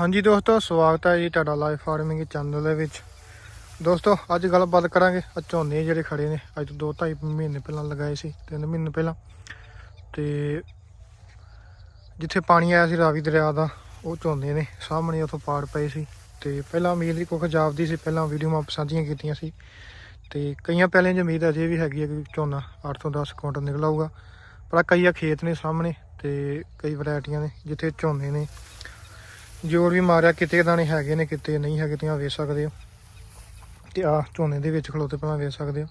ਹਾਂਜੀ ਦੋਸਤੋ, ਸਵਾਗਤ ਹੈ ਜੀ ਤੁਹਾਡਾ ਲਾਈਫ ਫਾਰਮਿੰਗ ਚੈਨਲ ਦੇ ਵਿੱਚ। ਦੋਸਤੋ, ਅੱਜ ਗੱਲਬਾਤ ਕਰਾਂਗੇ ਆ ਝੋਨੇ ਜਿਹੜੇ ਖੜੇ ਨੇ। ਅੱਜ ਤੋਂ ਦੋ ਢਾਈ ਮਹੀਨੇ ਪਹਿਲਾਂ ਲਗਾਏ ਸੀ, ਤਿੰਨ ਮਹੀਨੇ ਪਹਿਲਾਂ। ਤੇ ਜਿੱਥੇ ਪਾਣੀ ਆਇਆ ਸੀ ਰਾਵੀ ਦਰਿਆ ਦਾ, ਉਹ ਝੋਨੇ ਨੇ ਸਾਹਮਣੇ ਉਥੋਂ ਪਾੜ ਪਏ ਸੀ। ਤੇ ਪਹਿਲਾਂ ਉਮੀਦ ਦੀ ਕੁੱਖ ਜਾਪਦੀ ਸੀ, ਪਹਿਲਾਂ ਵੀਡੀਓ ਮੈਂ ਸਾਂਝੀਆਂ ਕੀਤੀਆਂ ਸੀ। ਤੇ ਕਈਆਂ ਪਹਿਲੇ ਦੀ ਉਮੀਦ ਅਜੇ ਵੀ ਹੈਗੀ ਹੈ ਕਿ ਝੋਨਾ 8 ਤੋਂ 10 ਕੁਇੰਟਲ ਨਿਕਲ ਆਊਗਾ ਪਰ ਕਈਆ ਖੇਤ ਨੇ ਸਾਹਮਣੇ ਤੇ ਕਈ ਵੈਰਾਈਟੀਆਂ ਨੇ, ਜਿੱਥੇ ਝੋਨੇ ਨੇ ਜੋਰ ਵੀ ਮਾਰਿਆ, ਕਿਤੇ ਦਾਣੇ ਹੈਗੇ ਨੇ, ਕਿਤੇ ਨਹੀਂ ਹੈਗੇ, ਤੁਸੀਂ ਆਹ ਵੇਖ ਸਕਦੇ ਹੋ। ਤੇ ਆ ਝੋਨੇ ਦੇ ਵਿੱਚ ਖਲੋਤੇ ਪਹਿਲਾਂ ਵੇਖ ਸਕਦੇ ਹੋ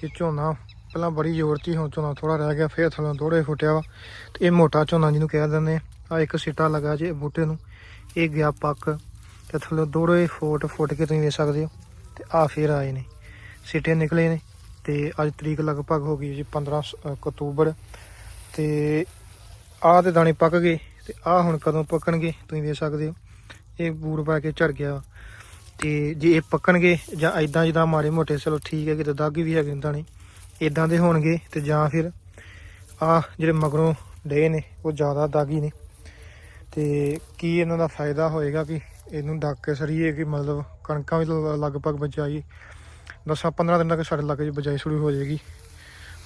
ਕਿ ਝੋਨਾ ਪਹਿਲਾਂ ਬੜੀ ਜ਼ੋਰ 'ਚ ਸੀ ਹੁਣ ਝੋਨਾ ਥੋੜਾ ਰਹਿ ਗਿਆ, ਫੇਰ ਥੱਲੋਂ ਥੋੜੇ ਫੁੱਟਿਆ ਵਾ। ਤੇ ਇਹ ਮੋਟਾ ਝੋਨਾ ਜਿਹਨੂੰ ਕਹਿ ਦਿੰਦੇ ਆ, ਆਹ ਇੱਕ ਸਿੱਟਾ ਲੱਗਾ ਜੇ ਬੂਟੇ ਨੂੰ, ਇਹ ਗਿਆ ਪੱਕ। ਤੇ ਥੱਲੋਂ ਦੋੜੇ ਫੁੱਟ ਫੁੱਟ ਕੇ ਤੁਸੀਂ ਵੇਖ ਸਕਦੇ ਹੋ, ਤੇ ਆ ਫੇਰ ਆਏ ਨੇ। ਸਿੱਟੇ ਨਿਕਲੇ ਨੇ, ਤੇ ਅੱਜ ਤਰੀਕ ਲਗਭਗ ਹੋ ਗਈ ਜੀ 15 ਸ- ਅਕਤੂਬਰ। ਤੇ ਆਹ ਤੇ ਦਾਣੇ ਪੱਕ ਗਏ ਤੇ ਆਹ ਹੁਣ ਕਦੋਂ ਪੱਕਣਗੇ ਤੁਸੀਂ ਵੇਖ ਸਕਦੇ ਹੋ। ਇਹ ਬੂਰ ਪਾ ਕੇ ਝੜ ਗਿਆ ਤੇ ਜੇ ਇਹ ਪੱਕਣਗੇ ਜਾਂ ਐਦਾਂ ਜਿੱਦਾਂ ਮਾੜੇ ਮੋਟੇ, ਚਲੋ ਠੀਕ ਹੈ, ਕਿਤੇ ਦਾਗੀ ਵੀ ਹੈਗੇ ਦਾਣੇ ਇਦਾਂ ਦੇ ਹੋਣਗੇ ਤੇ ਜਾਂ ਫਿਰ ਆ ਜਿਹੜੇ ਮਗਰੋਂ ਡੇ ਨੇ, ਉਹ ਜ਼ਿਆਦਾ ਦਾਗੀ ਨੇ। ਤੇ ਕੀ ਇਹਨਾਂ ਦਾ ਫਾਇਦਾ ਹੋਏਗਾ ਕਿ ਇਹਨੂੰ ਡੱਕ ਕੇ ਸਰੀਏ ਕਿ ਮਤਲਬ ਕਣਕਾਂ ਵੀ ਲਗਭਗ ਬਚਾਈ 10 15 ਦਿਨਾਂ ਤੱਕ ਸਾਡੇ ਲੱਗੇ ਬਜਾਈ ਸ਼ੁਰੂ ਹੋ ਜਾਏਗੀ।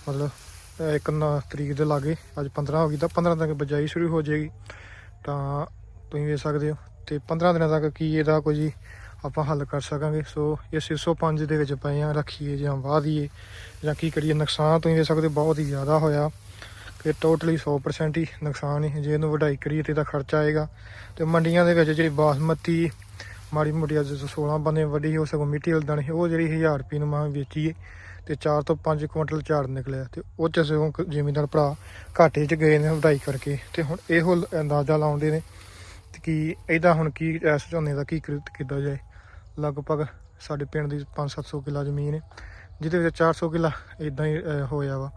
ਮਤਲਬ ਇੱਕ ਨਾ ਤਰੀਕ ਦੇ ਲਾਗੇ, ਅੱਜ 15 ਹੋ ਗਈ, ਤਾਂ 15 ਤੱਕ ਬਜਾਈ ਸ਼ੁਰੂ ਹੋ ਜਾਏਗੀ। ਤਾਂ ਤੁਸੀਂ ਵੇਖ ਸਕਦੇ ਹੋ, ਤੇ 15 ਦਿਨਾਂ ਤੱਕ ਕੀ ਇਹਦਾ ਕੋਈ ਆਪਾਂ ਹੱਲ ਕਰ ਸਕਾਂਗੇ। ਸੋ ਇਹ 605 ਦੇ ਵਿੱਚ ਪਏ ਆ ਰੱਖੀਏ ਜਾਂ ਵਾਹ ਦਈਏ, ਜਾਂ ਕੀ ਕਰੀਏ, ਨੁਕਸਾਨ ਤੁਸੀਂ ਵੇਖ ਸਕਦੇ ਹੋ, ਬਹੁਤ ਹੀ ਜ਼ਿਆਦਾ ਹੋਇਆ। ਕਿ ਟੋਟਲੀ 100% ਹੀ ਨੁਕਸਾਨ ਹੀ, ਜੇ ਇਹਨੂੰ ਵਢਾਈ ਕਰੀਏ ਤੇ ਇਹਦਾ ਖਰਚਾ ਆਏਗਾ। ਤੇ ਮੰਡੀਆਂ ਦੇ ਵਿੱਚ ਜਿਹੜੀ ਬਾਸਮਤੀ, ਮਾੜੀ ਮੋਟੀ ਅੱਜ 16 ਬੰਨੇ ਵੱਡੀ ਹੋ ਸਕੋ ਮਿੱਟੀ ਵਾਲੀ ਦਾਣੇ, ਉਹ ਜਿਹੜੀ 1000 ਰੁਪਏ ਨੂੰ ਮਾਂ ਵੇਚੀਏ। ਤੇ 4 ਤੋਂ 5 ਕੁਇੰਟਲ ਝਾੜ ਨਿਕਲਿਆ ਤੇ ਉਹ ਚ ਸਗੋਂ ਕ- ਜ਼ਿਮੀਂਦਾਰ ਭਰਾ ਘਾਟੇ ਚ ਗਏ ਨੇ ਵਧਾਈ ਕਰਕੇ ਤੇ ਹੁਣ ਇਹੋ ਅੰਦਾਜ਼ਾ ਲਾਉਂਦੇ ਨੇ ਤੇ ਕਿ ਇਹਦਾ ਹੁਣ ਕੀ ਇਸ ਝੋਨੇ ਦਾ ਕੀ ਕਿਰਤ ਕੀਤਾ ਜਾਏ। ਲਗਭਗ ਸਾਡੇ ਪਿੰਡ ਦੀ 5-700 ਕਿੱਲਾ ਜ਼ਮੀਨ ਹੈ, ਜਿਹਦੇ ਵਿੱਚ 400 ਕਿੱਲਾ ਇਦਾਂ ਹੀ ਹੋਇਆ ਵਾ।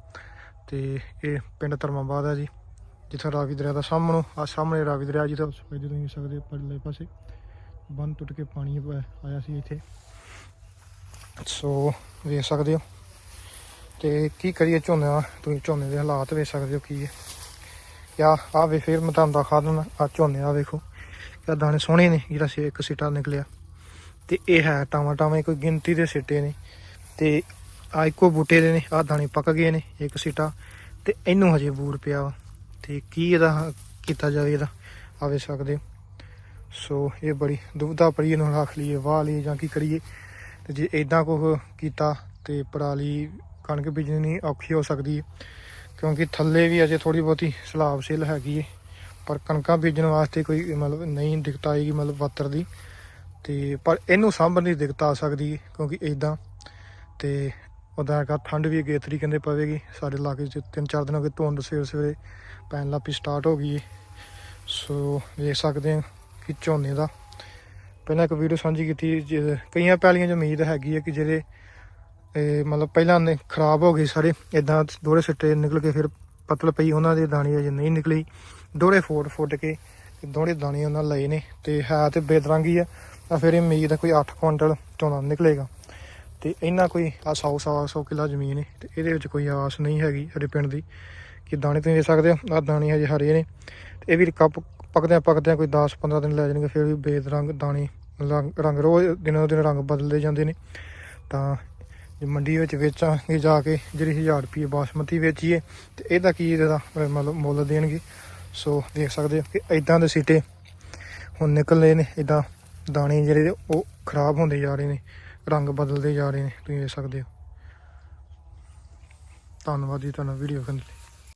ਤੇ ਇਹ ਪਿੰਡ ਧਰਮਾਬਾਦ ਹੈ ਜੀ, ਜਿੱਥੇ ਰਾਵੀ ਦਰਿਆ ਦਾ ਸਾਹਮਣੇ, ਆ ਸਾਹਮਣੇ ਰਾਵੀ ਦਰਿਆ ਜਿਹਦਾ ਸਫੈਦ ਤੁਸੀਂ ਸਕਦੇ ਹੋ, ਪਰਲੇ ਪਾਸੇ ਬੰਦ ਟੁੱਟ ਕੇ ਪਾਣੀ ਪ- ਆਇਆ ਸੀ ਇੱਥੇ। ਸੋ, ਵੇਖ ਸਕਦੇ ਹੋ ਤੇ ਕੀ ਕਰੀਏ ਝੋਨੇ ਦਾ? ਤੁਸੀਂ ਝੋਨੇ ਦੇ ਹਾਲਾਤ ਵੇਖ ਸਕਦੇ ਹੋ ਕੀ ਹੈ। ਕਿਆ ਆ ਵੇ ਫੇਰ ਮੈਂ ਤੁਹਾਨੂੰ ਦਿਖਾ ਦਿੰਦਾ ਆ ਝੋਨੇ ਆ ਵੇਖੋ। ਕਿਆ ਦਾਣੇ ਸੋਹਣੇ ਨੇ, ਜਿਹੜਾ ਸੀ ਇੱਕ ਸਿੱਟਾ ਨਿਕਲਿਆ। ਤੇ ਇਹ ਹੈ ਟਾਵਾਂ ਟਾਵਾਂ, ਕੋਈ ਗਿਣਤੀ ਦੇ ਸਿੱਟੇ ਨੇ। ਤੇ ਆ ਇੱਕੋ ਬੂਟੇ ਦੇ ਨੇ ਆ ਦਾਣੇ ਪੱਕ ਗਏ ਨੇ, ਇੱਕ ਸਿੱਟਾ। ਤੇ ਇਹਨੂੰ ਹਜੇ ਬੂਰ ਪਿਆ ਵਾ। ਤੇ ਕੀ ਇਹਦਾ ਕੀਤਾ ਜਾਵੇ ਇਹਦਾ ਆ ਵੇਖ ਸਕਦੇ ਸੋ ਇਹ ਬੜੀ ਦੁਬਦਾ ਪੜੀ ਇਹਨੂੰ ਰੱਖ ਲਈਏ, ਵਾਹ ਲਈਏ ਜਾਂ ਕੀ ਕਰੀਏ। ਤੇ ਜੇ ਇਦਾਂ ਕੁਝ ਕੀਤਾ ਤੇ ਪਰਾਲੀ ਕਣਕ ਬੀਜਣੀ ਔਖੀ ਹੋ ਸਕਦੀ। ਹੈ ਕਿਉਂਕਿ ਥੱਲੇ ਵੀ ਅਜੇ ਥੋੜੀ ਬਹੁਤੀ ਸਲਾਬ ਸਿਲ ਹੈਗੀ ਹੈ ਪਰ ਕਣਕਾਂ ਬੀਜਣ ਵਾਸਤੇ ਕੋਈ ਮਤਲਬ ਨਹੀਂ ਦਿੱਕਤ ਆਏਗੀ ਮਤਲਬ ਵਾਤਰ ਦੀ। ਤੇ ਪਰ ਇਹਨੂੰ ਸਾਂਭਣ ਦੀ ਦਿੱਕਤ ਆ ਸਕਦੀ ਹੈ ਕਿਉਂਕਿ ਇਦਾਂ ਤੇ ਉਹਦਾ ਹੈਗਾ ਠੰਡ ਵੀ ਅਗੇਤਰੀ ਕਹਿੰਦੇ ਪਵੇਗੀ। ਸਾਡੇ ਇਲਾਕੇ 'ਚ ਤਿੰਨ ਚਾਰ ਦਿਨ ਹੋ ਗਏ ਧੁੰਦ ਸਵੇਰੇ ਸਵੇਰੇ ਪੈਣ ਲੱਪੀ ਸਟਾਰਟ ਹੋ ਗਈ ਹੈ ਸੋ ਵੇਖ ਸਕਦੇ ਹਾਂ ਕਿ ਝੋਨੇ ਦਾ। ਪਹਿਲਾਂ ਇੱਕ ਵੀਡੀਓ ਸਾਂਝੀ ਕੀਤੀ, ਜਿਹ- ਕਈਆਂ ਪੈਲੀਆਂ 'ਚ ਉਮੀਦ ਹੈਗੀ ਹੈ ਕਿ ਜਿਹੜੇ ਇਹ ਮਤਲਬ ਪਹਿਲਾਂ ਨੇ ਖਰਾਬ ਹੋ ਗਏ ਸਾਰੇ ਇਦਾਂ ਦੋੜੇ ਸਿੱਟੇ ਨਿਕਲ ਕੇ ਫਿਰ ਪਤਲ ਪਈ, ਉਹਨਾਂ ਦੇ ਦਾਣੇ ਅਜੇ ਨਹੀਂ ਨਿਕਲੀ। ਦੋੜੇ ਫੋਟ ਫੁੱਟ ਕੇ ਤੇ ਦਾਣੇ ਉਹਨਾਂ ਲਏ ਨੇ ਤੇ ਹੈ ਤੇ ਬੇਦਰੰਗੀ ਆ, ਤਾਂ ਫਿਰ ਇਹ ਉਮੀਦ ਹੈ ਕੋਈ 8 ਕੁਇੰਟਲ ਝੋਨਾ ਨਿਕਲੇਗਾ। ਤੇ ਇਹਨਾਂ ਕੋਈ ਆ 100 100 100 ਕਿੱਲਾ ਜ਼ਮੀਨ ਹੈ ਤੇ ਇਹਦੇ ਵਿੱਚ ਕੋਈ ਆਸ ਨਹੀਂ ਹੈਗੀ ਸਾਡੇ ਪਿੰਡ ਦੀ ਕਿ ਦਾਣੇ ਤੁਸੀਂ ਦੇ ਸਕਦੇ ਹੋ ਆ ਦਾਣੇ ਹਜੇ ਹਰੇ ਨੇ। ਤੇ ਇਹ ਵੀ ਕੱਪ ਪੱਕਦਿਆਂ ਪੱਕਦਿਆਂ ਕੋਈ 10 15 ਦਿਨ ਲੈ ਜਾਣਗੇ, ਫਿਰ ਵੀ ਬੇਦਰੰਗ ਦਾਣੇ ਰੰਗ ਰੰਗ ਰੋਜ਼ ਦਿਨੋਂ ਦਿਨ ਰੰਗ ਬਦਲਦੇ ਜਾਂਦੇ ਨੇ। ਤਾਂ ਜੇ ਮੰਡੀ ਵਿੱਚ ਵੇਚਾਂਗੇ ਜਾ ਕੇ, ਜਿਹੜੀ 1000 ਰੁਪਏ ਬਾਸਮਤੀ ਵੇਚੀਏ, ਤੇ ਇਹਦਾ ਕੀ ਇਹਦਾ ਮਤਲਬ ਮੁੱਲ ਦੇਣਗੇ? ਸੋ ਦੇਖ ਸਕਦੇ ਹੋ ਕਿ ਇਦਾਂ ਦੇ ਸੀਟੇ ਹੁਣ ਨਿਕਲ ਰਹੇ ਨੇ ਇਦਾਂ ਦਾਣੇ ਜਿਹੜੇ ਉਹ ਖਰਾਬ ਹੁੰਦੇ ਜਾ ਰਹੇ ਨੇ, ਰੰਗ ਬਦਲਦੇ ਜਾ ਰਹੇ ਨੇ, ਤੁਸੀਂ ਦੇਖ ਸਕਦੇ ਹੋ। ਧੰਨਵਾਦ ਜੀ ਤੁਹਾਨੂੰ ਵੀਡੀਓ ਵੇਖਣ ਲਈ।